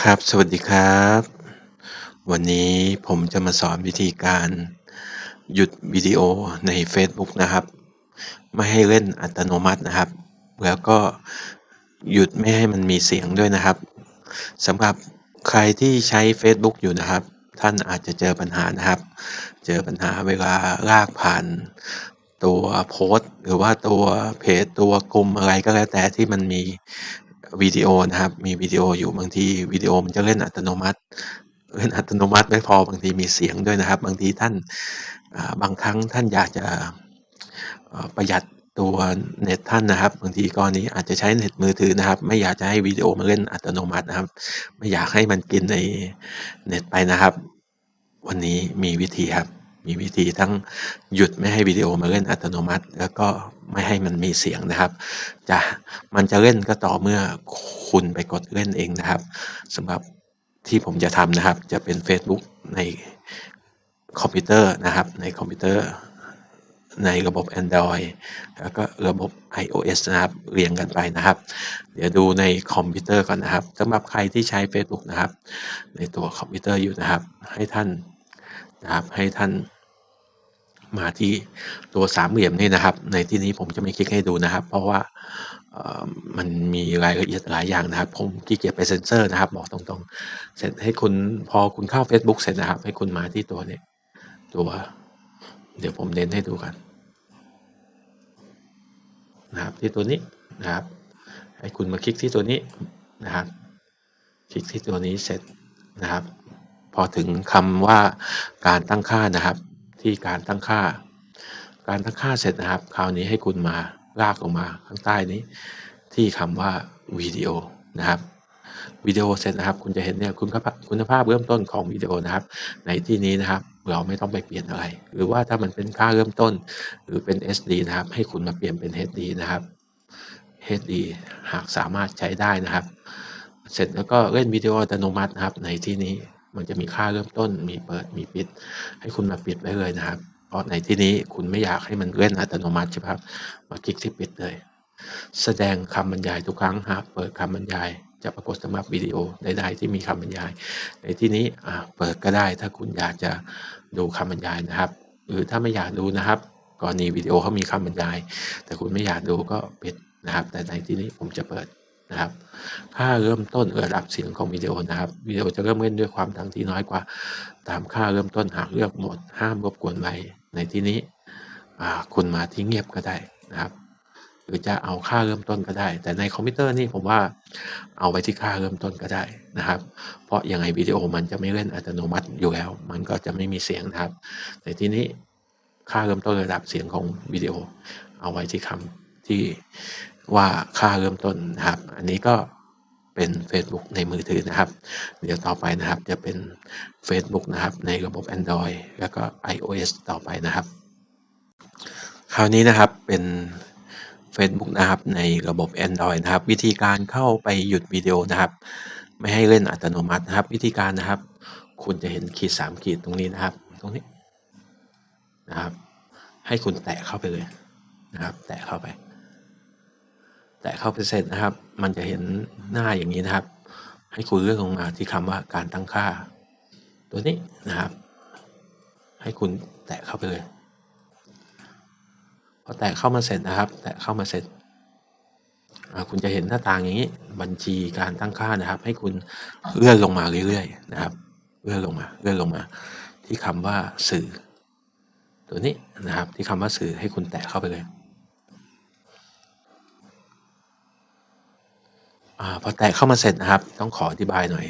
ครับ สวัสดีครับ วันนี้ผมจะมาสอนวิธีการหยุดวิดีโอในเฟซบุ๊กนะครับ ไม่ให้เล่นอัตโนมัตินะครับ แล้วก็หยุดไม่ให้มันมีเสียงด้วยนะครับสำหรับใครที่ใช้เฟซบุ๊กอยู่นะครับ ท่านอาจจะเจอปัญหานะครับ เจอปัญหาเวลาลากผ่านตัวโพสต์ หรือว่าตัวเพจตัวกลุ่มอะไรก็แล้วแต่ที่มันมี วิดีโอนะครับ มีวิดีโออยู่บางทีวิดีโอมันจะเล่นอัตโนมัติ เล่นอัตโนมัติไม่พอบางทีมีเสียงด้วยนะครับ บางทีท่านบางครั้งท่านอยากจะประหยัดตัวเน็ตท่านนะครับ บางทีกรณีอาจจะใช้เน็ตมือถือนะครับ ไม่อยากจะให้วิดีโอมันเล่นอัตโนมัตินะครับ ไม่อยากให้มันกินในเน็ตไปนะครับ วันนี้มีวิธีครับ มีวิธีทั้งหยุดไม่ให้วิดีโอมาเล่นอัตโนมัติ แล้วก็ไม่ให้มันมีเสียงนะครับจะมันจะเล่นก็ต่อเมื่อคุณไปกดเล่นเองนะครับสำหรับที่ผมจะทำนะครับ จะเป็น Facebook ในคอมพิวเตอร์นะครับ ในคอมพิวเตอร์ในระบบ Android แล้วก็ระบบ iOS นะครับเรียงกันไปนะครับ เดี๋ยวดูในคอมพิวเตอร์ก่อนนะครับสำหรับใครที่ใช้ Facebook นะครับ ในตัวคอมพิวเตอร์อยู่นะครับ ให้ท่าน นะครับให้ท่านมาที่ตัวสามเหลี่ยมนี่นะครับ ในที่นี้ผมจะไม่คลิกให้ดูนะครับ เพราะว่ามันมีรายละเอียดหลายอย่างนะครับ ผมขี้เกียจไปเซ็นเซอร์นะครับ บอกตรงๆ เสร็จให้คุณพอคุณเข้า Facebook เสร็จนะครับ ให้คุณมาที่ตัวนี้ตัว เดี๋ยวผมเน้นให้ดูกันนะครับที่ตัวนี้นะครับ ให้คุณมาคลิกที่ตัวนี้นะครับ คลิกที่ตัวนี้เสร็จนะครับ พอถึงคำว่าการตั้งค่านะครับ ที่การตั้งค่า การตั้งค่าเสร็จนะครับ คราวนี้ให้คุณมาลากลงมาข้างใต้นี้ ที่คำว่าวิดีโอนะครับวิดีโอเสร็จนะครับ คุณจะเห็นเนี่ยคุณภาพคุณภาพเริ่มต้นของวิดีโอนะครับ ในที่นี้นะครับ เราไม่ต้องไปเปลี่ยนอะไร หรือว่าถ้ามันเป็นค่าเริ่มต้น หรือเป็น SD นะครับ ให้คุณมาเปลี่ยนเป็น HD นะครับ HD หากสามารถใช้ได้นะครับ เสร็จแล้วก็เล่นวิดีโออัตโนมัตินะครับในที่นี้ มันจะมีค่าเริ่มต้น มีเปิด มีปิด ให้คุณมาปิดไว้เลยนะครับ เพราะในที่นี้คุณไม่อยากให้มันเล่นอัตโนมัติใช่ไหมครับ มาคลิกที่ปิดเลย แสดงคำบรรยายทุกครั้งหากเปิดคำบรรยายจะปรากฏสำหรับวิดีโอใดๆที่มีคำบรรยาย ในที่นี้เปิดก็ได้ถ้าคุณอยากจะดูคำบรรยายนะครับ หรือถ้าไม่อยากดูนะครับกรณีวิดีโอเขามีคำบรรยาย แต่คุณไม่อยากดูก็ปิดนะครับ แต่ในที่นี้ผมจะเปิด นะครับ ค่าเริ่มต้นระดับเสียงของวิดีโอนะครับวิดีโอจะเริ่มเล่นด้วยความดังที่น้อยกว่า ตามค่าเริ่มต้นหากเลือกโหมดห้ามรบกวนไว้ในที่นี้คุณมาที่เงียบก็ได้นะครับหรือจะเอาค่าเริ่มต้นก็ได้ แต่ในคอมพิวเตอร์นี่ผมว่าเอาไว้ที่ค่าเริ่มต้นก็ได้นะครับ เพราะยังไงวิดีโอมันจะไม่เล่นอัตโนมัติอยู่แล้ว มันก็จะไม่มีเสียงนะครับ ในที่นี้ค่าเริ่มต้นระดับเสียงของวิดีโอ เอาไว้ที่คำที่ ว่าค่าเริ่มต้นนะครับ อันนี้ก็เป็น Facebook ในมือถือนะครับ เดี๋ยวต่อไปนะครับจะเป็น Facebook นะครับในระบบ Android แล้วก็ iOS ต่อไปนะครับ คราวนี้นะครับเป็น Facebook นะครับในระบบ Android นะครับ วิธีการเข้าไปหยุดวิดีโอนะครับ ไม่ให้เล่นอัตโนมัตินะครับ วิธีการนะครับ คุณจะเห็นขีดสามขีดตรงนี้นะครับ ตรงนี้นะครับ ให้คุณแตะเข้าไปเลยนะครับ แตะเข้าไป แตะเข้าไปเสร็จนะครับ มันจะเห็นหน้าอย่างนี้นะครับ ให้คุณเลือกลงมาที่คำว่าการตั้งค่า ตัวนี้นะครับ ให้คุณแตะเข้าไปเลยพอแตะเข้ามาเสร็จนะครับ แตะเข้ามาเสร็จคุณจะเห็นหน้าต่างอย่างนี้ บัญชีการตั้งค่านะครับ ให้คุณเลื่อนลงมาเรื่อยๆนะครับ เลื่อนลงมาเลื่อนลงมา ที่คำว่าสื่อ ตัวนี้นะครับ ที่คำว่าสื่อให้คุณแตะเข้าไปเลย อพอแตะเข้ามาเสร็จนะครับ ต้องขออธิบายหน่อย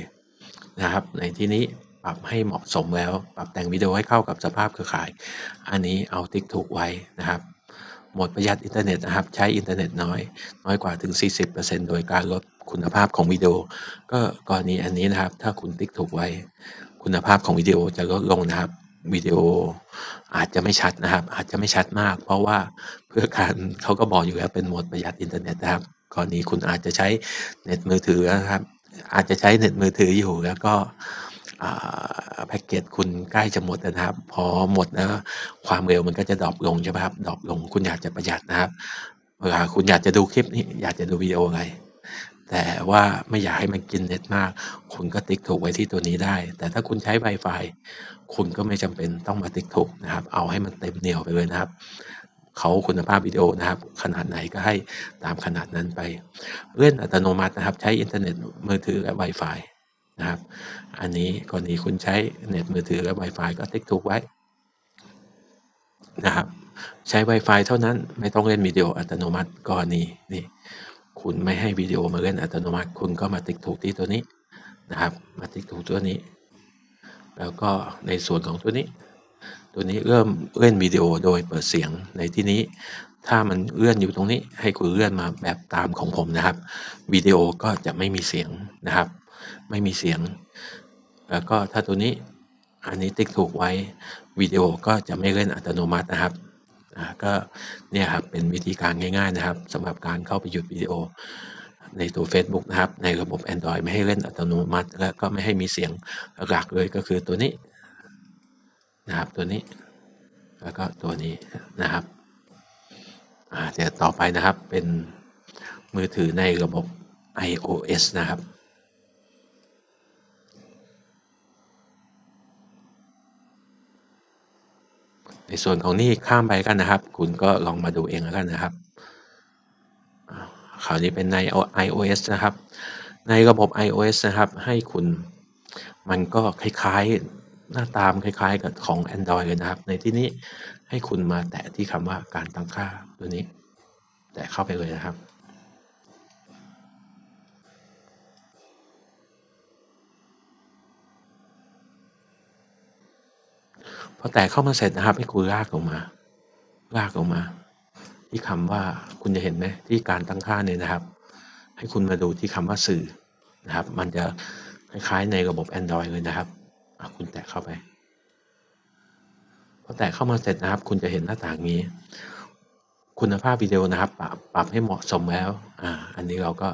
นะครับ ในที่นี้ปรับให้เหมาะสมแล้ว ปรับแต่งวิดีโอให้เข้ากับสภาพเครือข่าย อันนี้เอาติ๊กถูกไว้นะครับโหมดประหยัดอินเทอร์เน็ตนะครับ ใช้อินเทอร์เน็ตน้อย น้อยกว่าถึง 40%โดยการลดคุณภาพของวิดีโอ ก็กรณีอันนี้นะครับ ถ้าคุณติ๊กถูกไว้ คุณภาพของวิดีโอจะลดลงนะครับวิดีโออาจจะไม่ชัดนะครับ อาจจะไม่ชัดมาก เพราะว่าเพื่อการเขาก็บอกอยู่แล้วเป็นโหมดประหยัดอินเทอร์เน็ตนะครับ กรณีคุณอาจจะใช้เน็ตมือถือนะครับ อาจจะใช้เน็ตมือถืออยู่แล้วก็แพ็กเกจคุณใกล้จะหมดนะครับ พอหมดแล้วความเร็วมันก็จะดรอปลงใช่ไหมครับดรอปลงคุณอยากจะประหยัดนะครับเวลาคุณอยากจะดูคลิปนี้อยากจะดูวิดีโออะไรแต่ว่าไม่อยากให้มันกินเน็ตมาก คุณก็ติ๊กถูกไว้ที่ตัวนี้ได้ แต่ถ้าคุณใช้ Wi-Fi คุณก็ไม่จำเป็นต้องมาติ๊กถูกนะครับ เอาให้มันเต็มเหนียวไปเลยนะครับ เขาคุณภาพวิดีโอนะครับ ขนาดไหนก็ให้ตามขนาดนั้นไป เลื่อนอัตโนมัตินะครับ ใช้อินเทอร์เน็ตมือถือและ Wi-Fi นะครับ อันนี้กรณีคุณใช้เน็ตมือถือและ Wi-Fi ก็ติ๊กถูกไว้นะครับ ใช้ Wi-Fi เท่านั้นไม่ต้องเล่นวิดีโออัตโนมัติกรณีนี่คุณไม่ให้วิดีโอมาเล่นอัตโนมัติ คุณก็มาติ๊กถูกที่ตัวนี้นะครับ มาติ๊กถูกตัวนี้ แล้วก็ในส่วนของตัวนี้ ตัวนี้เริ่มเล่นวิดีโอโดยเปิดเสียงในที่นี้ ถ้ามันเลื่อนอยู่ตรงนี้ให้คุณเลื่อนมาแบบตามของผมนะครับวิดีโอก็จะไม่มีเสียงนะครับ ไม่มีเสียง แล้วก็ถ้าตัวนี้อันนี้ติ๊กถูกไว้วิดีโอก็จะไม่เล่นอัตโนมัตินะครับก็เนี่ยครับเป็นวิธีการง่ายๆนะครับสำหรับการเข้าไปหยุดวิดีโอในตัว Facebook นะครับ ในระบบ Android ไม่ให้เล่นอัตโนมัติ และก็ไม่ให้มีเสียงหลักเลยก็คือตัวนี้ นะครับตัวนี้ แล้วก็ตัวนี้นะครับเดี๋ยวต่อไปนะครับเป็นมือถือในระบบ iOS นะครับ ในส่วนของนี่ข้ามไปกันนะครับ คุณก็ลองมาดูเองแล้วกันนะครับข่าวนี้เป็นใน iOS นะครับ ในระบบ iOS นะครับ ให้คุณมันก็คล้ายๆ หน้าตามคล้ายๆ กับของ Android เลยนะครับ ในที่นี้ให้คุณมาแตะที่คำว่าการตั้งค่าตัวนี้ แตะเข้าไปเลยนะครับพอแตะเข้ามาเสร็จนะครับ ให้คุณลากลงมา ลากลงมา ที่คำว่าคุณจะเห็นไหมที่การตั้งค่าเนี่ยนะครับ ให้คุณมาดูที่คำว่าสื่อนะครับ มันจะคล้ายๆในระบบ Android เลยนะครับ คุณแตะเข้าไปพอแตะเข้ามาเสร็จนะครับ คุณจะเห็นหน้าต่างนี้ คุณภาพวิดีโอนะครับ ปรับปรับให้เหมาะสมแล้ว อ่า อันนี้เราก็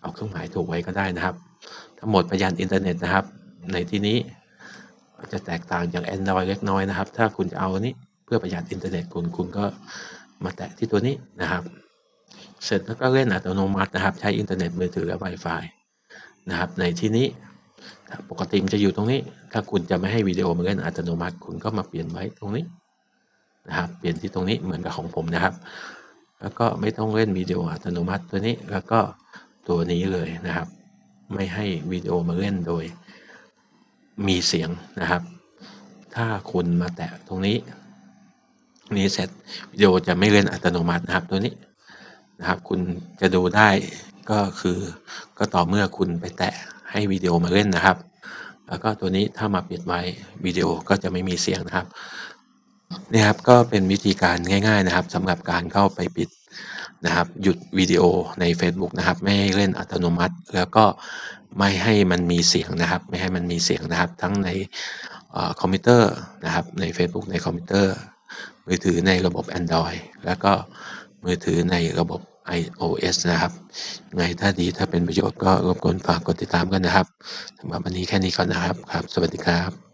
เอาเครื่องหมายถูกไว้ก็ได้นะครับถ้าหมดประหยัดอินเทอร์เน็ตนะครับ ในที่นี้จะแตกต่างจาก Android เล็กน้อยนะครับ ถ้าคุณจะเอานี้เพื่อประหยัดอินเทอร์เน็ตคุณคุณก็มาแตะที่ตัวนี้นะครับ เสร็จแล้วก็เล่นอัตโนมัตินะครับ ใช้อินเทอร์เน็ตมือถือและ Wi-Fi นะครับ ในที่นี้ ปกติมันจะอยู่ตรงนี้ ถ้าคุณจะไม่ให้วิดีโอมาเล่นอัตโนมัติ คุณก็มาเปลี่ยนไว้ตรงนี้นะครับ เปลี่ยนที่ตรงนี้เหมือนกับของผมนะครับ แล้วก็ไม่ต้องเล่นวิดีโออัตโนมัติตัวนี้ แล้วก็ตัวนี้เลยนะครับ ไม่ให้วิดีโอมาเล่นโดยมีเสียงนะครับ ถ้าคุณมาแตะตรงนี้นี้เสร็จวิดีโอจะไม่เล่นอัตโนมัตินะครับตัวนี้นะครับ คุณจะดูได้ก็คือก็ต่อเมื่อคุณไปแตะ ให้วิดีโอมาเล่นนะครับ แล้วก็ตัวนี้ถ้ามาปิดไว้วิดีโอก็จะไม่มีเสียงนะครับนี่ครับก็เป็นวิธีการง่าย ๆนะครับสำหรับการเข้าไปปิดนะครับ หยุดวิดีโอใน Facebook นะครับ ไม่ให้เล่นอัตโนมัติ แล้วก็ไม่ให้มันมีเสียงนะครับ ไม่ให้มันมีเสียงนะครับ ทั้งในคอมพิวเตอร์นะครับใน Facebook ในคอมพิวเตอร์ มือถือในระบบ Android แล้วก็มือถือในระบบ iOS นะครับไงถ้าดีถ้าเป็นประโยชน์ก็รบกวนฝากกดติดตามกันนะครับสำหรับวันนี้แค่นี้ก่อนนะครับครับ สวัสดีครับ